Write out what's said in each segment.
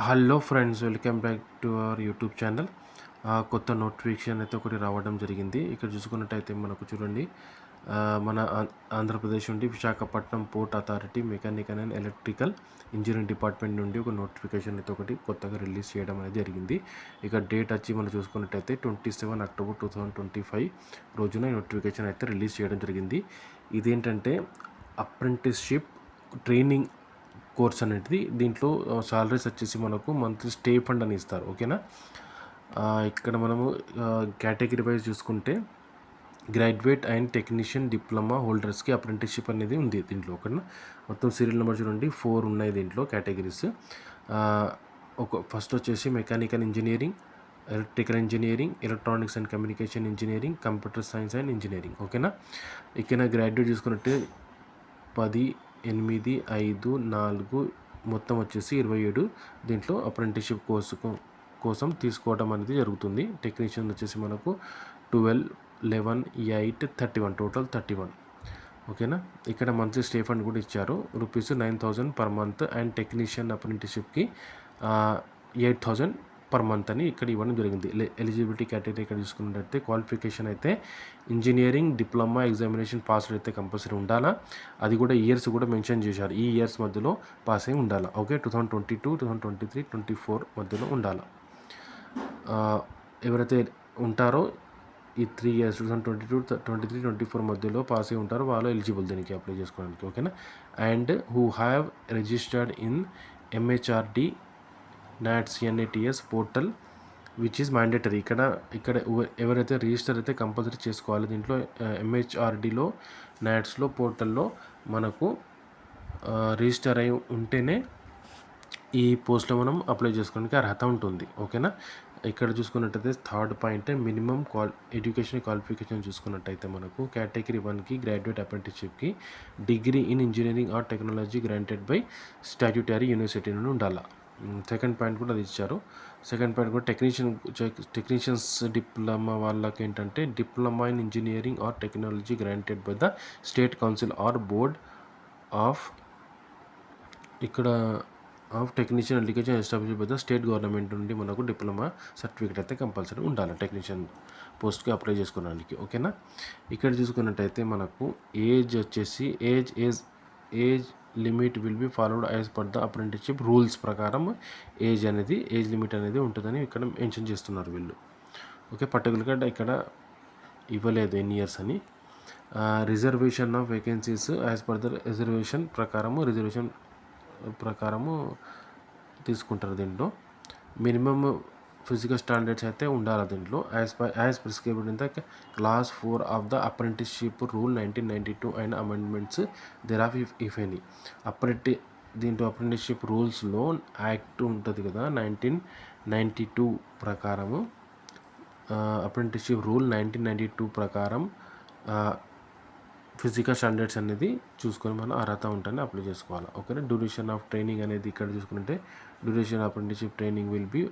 Hello friends welcome back to our YouTube channel. కొత్త notification అయితే ఒకటి రావడం జరిగింది. ఇక్కడ చూసుకున్నట్టయితే మనకు చూడండి మన ఆంధ్రప్రదేశ్ నుండి Visakhapatnam port authority mechanical and electrical engineering department నుండి ఒక నోటిఫికేషన్ అయితే ఒకటి కొత్తగా రిలీజ్ చేయడం అనేది జరిగింది. ఇక డేట్ వచ్చి మనం చూసుకున్నట్టయితే twenty seven October two thousand twenty five రోజున నోటిఫికేషన్ అయితే రిలీజ్ చేయడం జరిగింది. ఇదేంటంటే అప్రెంటిస్షిప్ ట్రైనింగ్ కోర్స్ అనేది దీంట్లో సాలరీస్ వచ్చేసి మనకు మంత్లీ స్టే ఫండ్ అని ఇస్తారు. ఓకేనా ఇక్కడ మనము కేటగిరీ వైజ్ చూసుకుంటే గ్రాడ్యుయేట్ అండ్ టెక్నీషియన్ డిప్లొమా హోల్డర్స్కి అప్రెంటిస్షిప్ అనేది ఉంది దీంట్లో. ఒకనా మొత్తం సీరియల్ నెంబర్ చూడండి. ఫోర్ ఉన్నాయి దీంట్లో కేటగిరీస్ ఒక ఫస్ట్ వచ్చేసి mechanical engineering electrical engineering electronics and communication engineering computer science and engineering ఓకేనా ఇక్కడ గ్రాడ్యుయేట్ చూసుకున్నట్టే పది ఎనిమిది ఐదు నాలుగు మొత్తం వచ్చేసి ఇరవై ఏడు. దీంట్లో అప్రెంటిస్షిప్ కోర్సు కోసం తీసుకోవడం అనేది జరుగుతుంది. టెక్నీషియన్ వచ్చేసి మనకు twelve eleven eight thirty one. Total thirty one. ఓకేనా? ఇక్కడ మంత్లీ స్టే ఫండ్ కూడా ఇచ్చారు. Rupees nine thousand per month and technician అప్రెంటిస్షిప్కి eight thousand per month అని ఇక్కడ ఇవ్వడం జరిగింది. ఎలిజిబిలిటీ కేటగిరీ ఇక్కడ చూసుకున్నట్టయితే క్వాలిఫికేషన్ అయితే ఇంజనీరింగ్ డిప్లొమా ఎగ్జామినేషన్ పాస్ అయితే కంపల్సరీ ఉండాలా? అది కూడా ఇయర్స్ కూడా మెన్షన్ చేశారు. ఈ ఇయర్స్ మధ్యలో పాస్ అయి ఉండాలా? Okay two thousand twenty two two thousand twenty three twenty four మధ్యలో ఉండాలా? ఎవరైతే ఉంటారో ఈ three years two thousand twenty two twenty three twenty four మధ్యలో పాస్ అయి ఉంటారో వాళ్ళు ఎలిజిబుల్ దీనికి అప్లై చేసుకోవడానికి ఓకేనా and who have registered in MHRD NATS NATS portal which is mandatory ఇక్కడ ఇక్కడ ఎవరైతే రిజిస్టర్ అయితే కంపల్సరీ చేసుకోవాలి దీంట్లో ఎంహెచ్ఆర్డీలో నాట్స్లో పోర్టల్లో మనకు రిజిస్టర్ అయి ఉంటేనే ఈ పోస్ట్లో మనం అప్లై చేసుకోవడానికి అర్హత ఉంటుంది. ఓకేనా? ఇక్కడ చూసుకున్నట్టయితే third point minimum qual education qualification చూసుకున్నట్టయితే మనకు కేటగిరీ వన్కి graduate అప్రెంటిస్షిప్కి degree in engineering or technology granted by statutory university నుండి ఉండాలి. సెకండ్ పాయింట్ కూడా అది ఇచ్చారు సెకండ్ పాయింట్ కూడా టెక్నీషియన్ టెక్నీషియన్స్ డిప్లొమా వాళ్ళకి ఏంటంటే diploma in engineering or technology granted by the state council or board of ఇక్కడ of technician education establish by the state government నుండి మనకు డిప్లొమా సర్టిఫికేట్ అయితే కంపల్సరీ ఉండాలి టెక్నీషియన్ పోస్ట్కి అప్లై చేసుకోవడానికి. ఓకేనా ఇక్కడ చూసుకున్నట్టయితే మనకు ఏజ్ వచ్చేసి age age age limit will be followed as per the apprenticeship rules ప్రకారం ఏజ్ అనేది ఏజ్ లిమిట్ అనేది ఉంటుందని ఇక్కడ మెన్షన్ చేస్తున్నారు వీళ్ళు. ఓకే పర్టికులర్గా ఇక్కడ ఇవ్వలేదు ఎన్ని ఇయర్స్ అని. Reservation of vacancies as per the reservation ప్రకారము రిజర్వేషన్ ప్రకారము తీసుకుంటారు దీంట్లో. మినిమమ్ ఫిజికల్ స్టాండర్డ్స్ అయితే ఉండాలి దీంట్లో. As per as prescribed in the class four of the apprenticeship rule nineteen ninety two and amendments thereof if if any apprentice దీంట్లో apprenticeship రూల్స్లో act ఉంటుంది కదా నైన్టీన్ నైంటీ టూ ప్రకారము. Apprenticeship rule nineteen ninety two ప్రకారం physical standards అనేది చూసుకొని మనం అర్హత ఉంటేనే అప్లై చేసుకోవాలి. ఓకేనా డ్యూరేషన్ ఆఫ్ ట్రైనింగ్ అనేది ఇక్కడ చూసుకుంటే duration apprenticeship training will be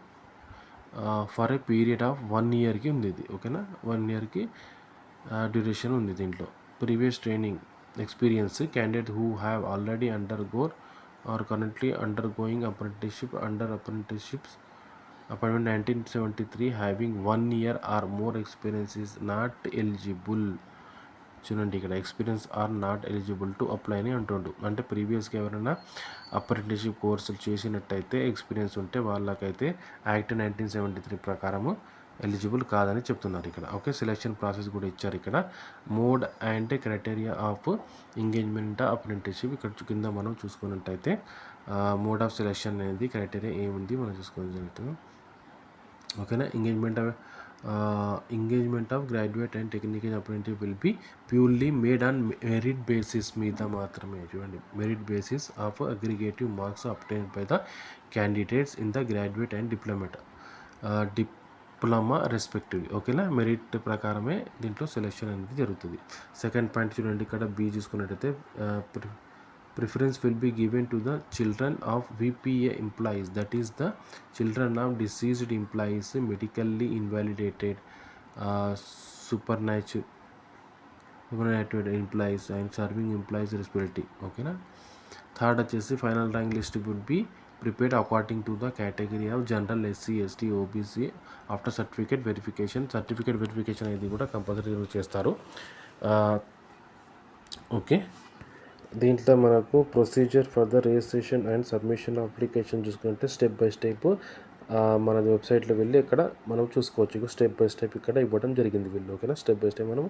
for a period of one ఇయర్కి ఉంది ఇది ఓకేనా వన్ ఇయర్కి డ్యూరేషన్ ఉంది దీంట్లో. Previous training experience candidate who have already undergone or currently undergoing apprenticeship under apprenticeships appointment 1973 having one year or more experience is not eligible చూడండి ఇక్కడ experience are not eligible to apply అని అంటుండు. అంటే ప్రీవియస్గా ఎవరైనా apprenticeship కోర్సులు చేసినట్టయితే experience ఉంటే వాళ్ళకైతే యాక్ట్ నైన్టీన్ సెవెంటీ త్రీ ప్రకారము ఎలిజిబుల్ కాదని చెప్తున్నారు ఇక్కడ. ఓకే సెలెక్షన్ ప్రాసెస్ కూడా ఇచ్చారు ఇక్కడ. Mode and criteria of engagement apprenticeship ఇక్కడ కింద మనం చూసుకున్నట్టయితే మోడ్ ఆఫ్ సెలెక్షన్ అనేది క్రైటీరియా ఏముంది? మనం చూసుకోవాలి జరుగుతుంది ఓకేనా engagement engagement of graduate and technical apprentice will be purely made on merit basis మీద మాత్రమే. చూడండి. Merit basis of aggregative marks obtained by the candidates in the graduate and diploma diploma respective ఓకేనా merit ప్రకారమే దీంట్లో selection అనేది జరుగుతుంది. Second point చూడండి. ఇక్కడ బి చూసుకున్నట్టయితే preference will be given to the children of VPA employees that is the children of deceased employees medically invalidated superannuated employees and serving employees responsibility ఓకేనా third వచ్చేసి final rank list would be prepared according to the category of general SC ST OBC after certificate verification certificate verification అనేది కూడా compulsory చేస్తారు. Okay దీంట్లో మనకు procedure for the registration and submission application చూసుకుంటే step by step మన వెబ్సైట్లో వెళ్ళి ఇక్కడ మనం చూసుకోవచ్చు. స్టెప్ బై స్టెప్ ఇక్కడ ఇవ్వడం జరిగింది వీళ్ళు ఓకేనా? స్టెప్ బై స్టెప్ మనం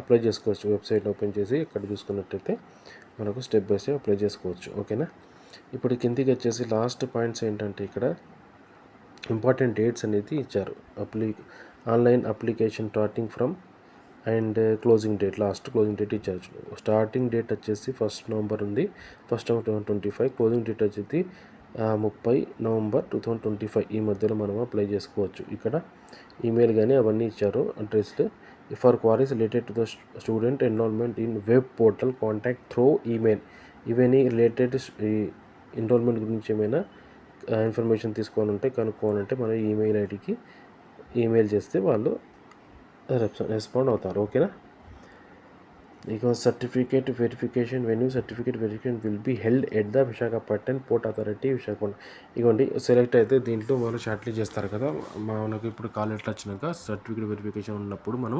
అప్లై చేసుకోవచ్చు. వెబ్సైట్ ఓపెన్ చేసి ఇక్కడ చూసుకున్నట్టయితే మనకు స్టెప్ బై స్టెప్ అప్లై చేసుకోవచ్చు ఓకేనా? ఇప్పుడు కిందికి వచ్చేసి లాస్ట్ పాయింట్స్ ఏంటంటే ఇక్కడ ఇంపార్టెంట్ డేట్స్ అనేది ఇచ్చారు. Apply online application starting from and closing date last closing date ఇచ్చారు స్టార్టింగ్ డేట్ వచ్చేసి ఫస్ట్ నవంబర్ ఉంది. First November twenty five closing date వచ్చేసి ముప్పై November two thousand twenty five. ఈ మధ్యలో మనం అప్లై చేసుకోవచ్చు. ఇక్కడ ఈమెయిల్ కానీ అవన్నీ ఇచ్చారు అడ్రస్లు. For queries related to the student enrolment in web portal contact through email. ఇవన్నీ రిలేటెడ్ ఈ ఎన్రోల్మెంట్ గురించి ఏమైనా ఇన్ఫర్మేషన్ తీసుకోవాలంటే కనుక్కోవాలంటే మన ఈమెయిల్ ఐడికి ఈమెయిల్ చేస్తే వాళ్ళు రెస్పాండ్ అవుతారు ఓకేనా? ఇక certificate verification venue certificate verification will be held at the Visakhapatnam port authority Visakhapatnam. ఇగోండి సెలెక్ట్ అయితే దీంట్లో వాళ్ళు షార్ట్లీ చేస్తారు కదా. మనకు ఇప్పుడు కాల్ ఎట్లా వచ్చినాక సర్టిఫికేట్ వెరిఫికేషన్ ఉన్నప్పుడు మనం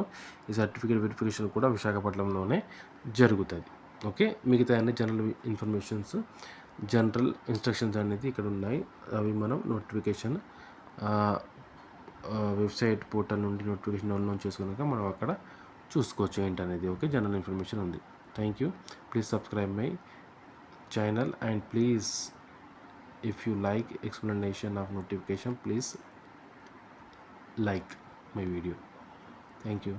ఈ సర్టిఫికేట్ వెరిఫికేషన్ కూడా విశాఖపట్నంలోనే జరుగుతుంది. ఓకే? మిగతా అన్ని జనరల్ ఇన్ఫర్మేషన్స్ జనరల్ ఇన్స్ట్రక్షన్స్ అనేది ఇక్కడ ఉన్నాయి. అవి మనం నోటిఫికేషన్ వెబ్సైట్ పోర్టల్ నుండి నోటిఫికేషన్ డౌన్లోడ్ చేసుకున్నాక మనం అక్కడ చూసుకోవచ్చు ఏంటనేది. ఓకే జనరల్ ఇన్ఫర్మేషన్ ఉంది. Thank you. Please subscribe my channel and please if you like explanation of notification please like my video. Thank you.